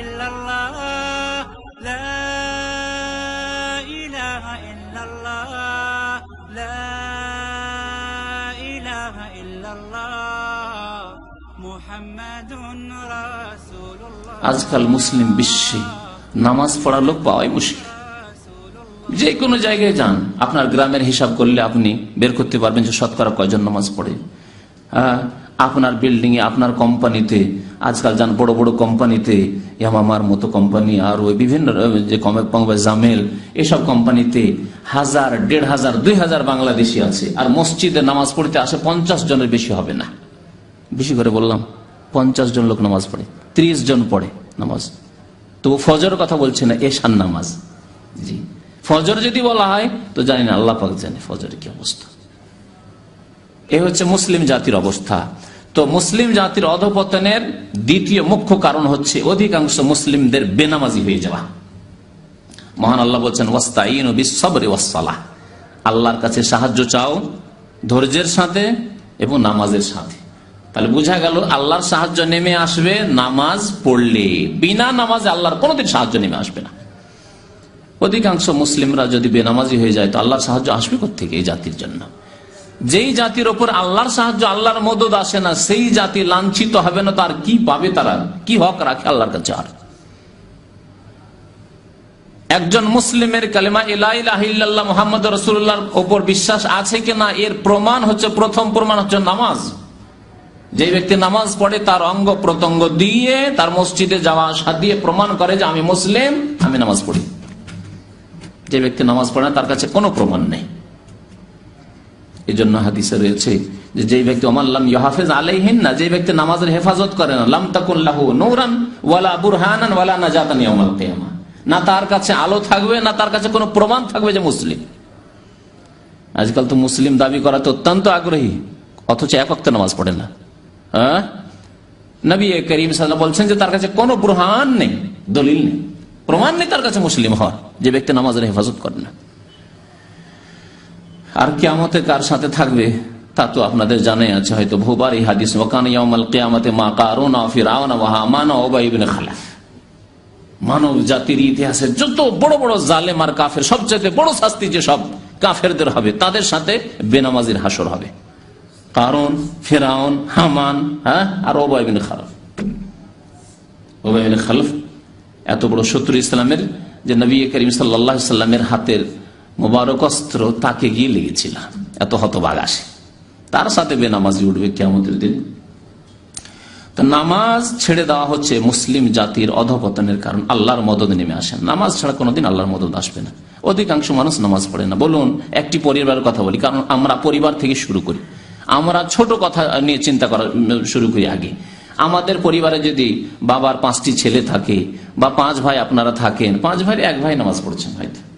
ইল্লাল্লাহ আজকাল মুসলিম বিশ্বে নামাজ পড়া লোক পাওয়াই মুশকিল। যে কোনো জায়গায় যান, আপনার গ্রামের হিসাব করলে আপনি বের করতে পারবেন যে শতকরা কয়জন নামাজ পড়ে। হ্যাঁ আপনার বিল্ডিং এ, আপনার কোম্পানিতে আজকাল যান বড় বড় কোম্পানিতে ইয়ামামার মতো কোম্পানি আর ওই বিভিন্ন যে জামেল, এসব কোম্পানিতে হাজার, দেড় হাজার, দুই হাজার বাংলাদেশি আছে। আর মসজিদে নামাজ পড়তে আসে পঞ্চাশ জনের বেশি হবে না। বেশি করে বললাম, পঞ্চাশ জন লোক নামাজ পড়ে, ত্রিশ জন পড়ে নামাজ। তো ফজর কথা বলছে না এশান নামাজ। জি। ফজর যদি বলা হয়, তো জানি না, আল্লাহ পাক জানে ফজরের কি অবস্থা। এ হচ্ছে মুসলিম জাতির অবস্থা। তো মুসলিম জাতির অধপতনের দ্বিতীয় মুখ্য কারণ হচ্ছে অধিকাংশ মুসলিমদের বেনামাজি হয়ে যাওয়া। মহান আল্লাহ বলছেন ওয়াস্তাইন বিশ্বরে ওয়াসালাহ আল্লাহর কাছে সাহায্য চাও ধৈর্যের সাথে এবং নামাজের সাথে। তাহলে বোঝা গেল আল্লাহর সাহায্য নেমে আসবে নামাজ পড়লে। বিনা নামাজে আল্লাহর কোনোদিন সাহায্য নেমে আসবে না। অধিকাংশ মুসলিমরা যদি বেনামাজি হয়ে যায়, তো আল্লাহর সাহায্য আসবে থেকে এই জাতির জন্য? যেই জাতির ওপর আল্লাহর সাহায্য, আল্লাহর মদত আসে না, সেই জাতি লাঞ্ছিত হবে না তার কি পাবে তারা? কি হক রাখে আল্লাহর কাছে আর? একজন মুসলিমের কালেমা ইলাহ মোহাম্মদ রসুল্লাহর ওপর বিশ্বাস আছে কিনা এর প্রমাণ হচ্ছে, প্রথম প্রমাণ হচ্ছে নামাজ। যে ব্যক্তি নামাজ পড়ে, তার অঙ্গ প্রত্যঙ্গ দিয়ে তার মসজিদে যাওয়া আসা দিয়ে প্রমাণ করে যে আমি মুসলিম, আমি নামাজ পড়ি। যে ব্যক্তি নামাজ পড়ে না, তার কাছে কোনো প্রমাণ নেই। এই জন্য হাদিসে রয়েছে যে যে ব্যক্তি অমাল্লাম ইহাফেজ আলাইহিন না যে ব্যক্তি নামাজের হেফাজত করে না, লাম তাকুল্লাহু নৌরান ওয়ালা বুরহানান ওয়ালা নাজাতান ইয়াউমাল কিয়ামা না তার কাছে আলো থাকবে, না তার কাছে কোনো প্রমাণ থাকবে যে মুসলিম। আজকাল তো মুসলিম দাবি করাতে অত্যন্ত আগ্রহী, অথচ এক অক্ত নামাজ পড়ে না। হ্যাঁ? নবী করিম সাল্লাহ বলছেন যে তার কাছে কোনো বুরহান নেই, দলিল নেই। প্রমাণ নেই তার কাছে মুসলিম হওয়ার, যে ব্যক্তি নামাজের হেফাজত করে না। আর কেয়ামতে কার সাথে থাকবে, তা তো আপনাদের জানাই আছে। হয়তো ভোবার এই হাদিস কেয়ামতে মা কারুন ফিরাউন ওবাইবিন খালাফ মানব জাতির ইতিহাসে যত বড় বড় জালেম আর কাফের সবচেয়ে বড় শাস্তি যে সব কাফেরদের হবে, তাদের সাথে বেনামাজির হাসর হবে। কারণ ফেরাউন, হামান হ্যাঁ আর ওবাইবিন খালফ ওবাইবিন খালফ এত বড় শত্রু ইসলামের যে নবী করিম সাল্লা সাল্লামের হাতের মোবারক অস্ত্র তাকে গিয়ে লেগেছিল। এত হতবাগ আসে। তার সাথে বেনামাজি উঠবে কেমতের দিন। তো নামাজ ছেড়ে দেওয়া হচ্ছে মুসলিম জাতির অধপতনের কারণ। আল্লাহর মদত নেমে আসেন নামাজ ছাড়া কোনোদিন আল্লাহর মদত আসবে না। অধিকাংশ মানুষ নামাজ পড়ে না। বলুন, একটি পরিবারের কথা বলি, কারণ আমরা পরিবার থেকে শুরু করি। আমরা ছোট কথা নিয়ে চিন্তা করা শুরু করি আগে। আমাদের পরিবারে যদি বাবার পাঁচটি ছেলে থাকে বা পাঁচ ভাই আপনারা থাকেন, পাঁচ ভাই এক ভাই নামাজ পড়ছেন হয়তো।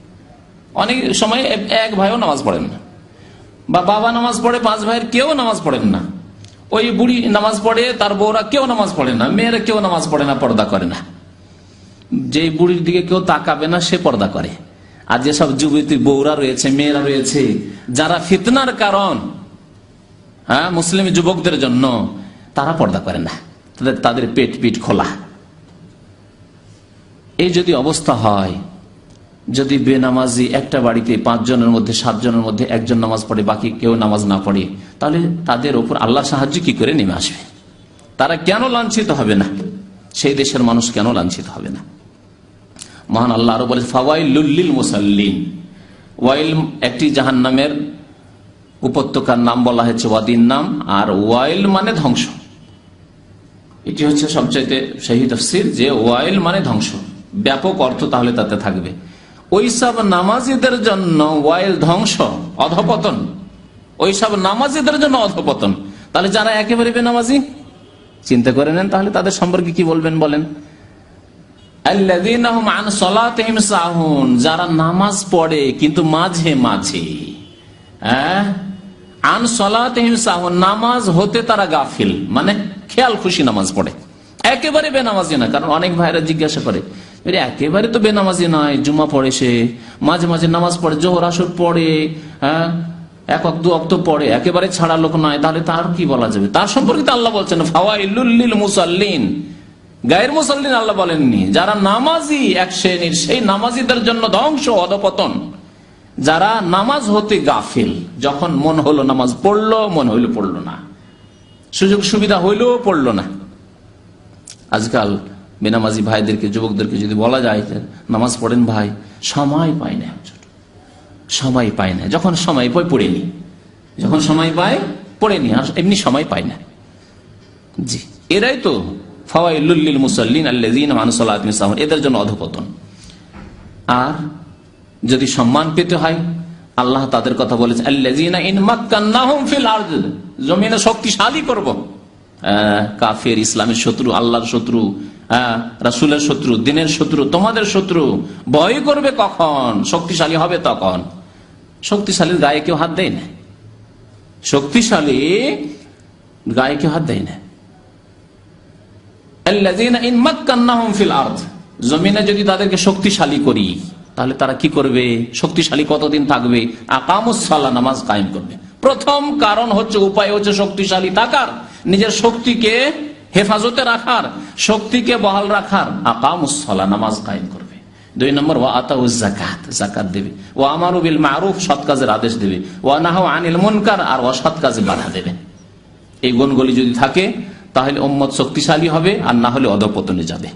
অনেক সময় এক ভাইও নামাজ পড়েন না। বা বাবা নামাজ পড়ে, পাঁচ ভাইয়ের কেউ নামাজ পড়েন না। ওই বুড়ি নামাজ পড়ে, তার বউরা কেউ নামাজ পড়ে না। মেয়েরা কেউ নামাজ পড়ে না, পর্দা করে না। যে বুড়ির দিকে কেউ তাকাবে না, সে পর্দা করে। আর যেসব যুবতী বউরা রয়েছে, মেয়েরা রয়েছে, যারা ফিতনার কারণ হ্যাঁ মুসলিম যুবকদের জন্য, তারা পর্দা করে না। তাদের তাদের পেট পিট খোলা। এই যদি অবস্থা হয় যদি বেনামাজি একটা বাড়িতে পাঁচ জনের মধ্যে সাত জনের মধ্যে একজন নামাজ পড়ে, বাকি কেউ নামাজ না পড়ে, তাহলে তাদের ওপর আল্লাহ সাহায্য কি করে নেমে আসবে? তারা কেন লাঞ্ছিত হবে না? সেই দেশের মানুষ কেন লাঞ্ছিত হবে না? মহান আল্লাহ আরও বলে ফাওয়াইলুল্লিল মুসাল্লিন। ওয়াইল একটি জাহান নামের উপত্যকার নাম বলা হয়েছে ওয়াদিন নাম, আর ওয়াইল মানে ধ্বংস। এটি হচ্ছে সবচাইতে সেই তফসির যে ওয়াইল মানে ধ্বংস। ব্যাপক অর্থ তাহলে তাতে থাকবে। ওইসব নামাজিদের জন্য ওয়াইল ধ্বংস, অধপতন। ওইসব নামাজিদের জন্য অধপতন। তাহলে যারা একেবারে বেনামাজি, চিন্তা করে নেন, তাহলে তাদের সম্পর্কে কি বলবেন বলেন? যারা নামাজ পড়ে কিন্তু মাঝে মাঝে হ্যাঁ? নামাজ হতে তারা গাফিল মানে খেয়াল খুশি নামাজ পড়ে। একেবারে বেনামাজি না, কারণ অনেক ভাইরা জিজ্ঞাসা করে একেবারে তো বেনামাজি নয় জুমা পড়ে সে, মাঝে মাঝে নামাজ পড়ে, জোহর, আসর পড়ে হ্যাঁ? এক অক্ত অক্ত পড়ে, একেবারে ছাড়া লোক নয় তাহলে তার কি বলা যাবে? তার সম্পর্কে আল্লাহ বলছেন ফাওয়াইলুল্লিল মুসাল্লিন। গায়ের মুসল্লিন আল্লাহ বলেননি। যারা নামাজি এক শ্রেণির, সেই নামাজিদের জন্য ধ্বংস অধপতন। যারা নামাজ হতে গাফিল, যখন মন হলো নামাজ পড়ল, মন হইল পড়ল না। সুযোগ সুবিধা হইলেও পড়ল না। আজকাল বেনামাজি ভাইদেরকে, যুবকদেরকে যদি বলা যায় নামাজ পড়েন ভাই, সময় পায় না। সময় পায় না। যখন সময় পায়, পড়ে নি। যখন সময় পায়, পড়ে নি। আর এমনি সময় পায় না। জি। এরাই তো ফাওয়াইলুল্লিল মুসাল্লিন আল্লাযীন মানুসাল্লাহ এদের জন্য অধপতন। আর যদি সম্মান পেতে হয়, আল্লাহ তাদের কথা বলেছে জমিনে শক্তিশালী করব। কাফের, ইসলামের শত্রু, আল্লাহর শত্রু রাসূলের শত্রু, দিনের শত্রু, তোমাদের শত্রু। ভয় করবে কখন? শক্তিশালী হবে তখন। শক্তিশালীর গায়ে কেউ হাত দেয় না। শক্তিশালী গায়ে কেউ হাত দেয় না। জমিনে যদি তাদেরকে শক্তিশালী করি, তাহলে তারা কি করবে? শক্তিশালী কতদিন থাকবে? নামাজ করবে। প্রথম কারণ হচ্ছে, উপায় হচ্ছে শক্তিশালী থাকার। নিজের শক্তিকে হেফাজতে রাখার শক্তিকে বহাল রাখার। আকামুসলা নামাজ কায়েম করবে। দুই নম্বর, ওয়া আতাউ জাকাত জাকাত দেবে। ও আমারু বিল মারুফ, সৎ কাজের আদেশ দেবে। ওয়া নাহ আনিল মুনকার, আর অসৎ কাজে বাধা দেবে। এই গুণগুলি যদি থাকে, তাহলে উম্মত শক্তিশালী হবে, আর না হলে অধপতনে যাবে।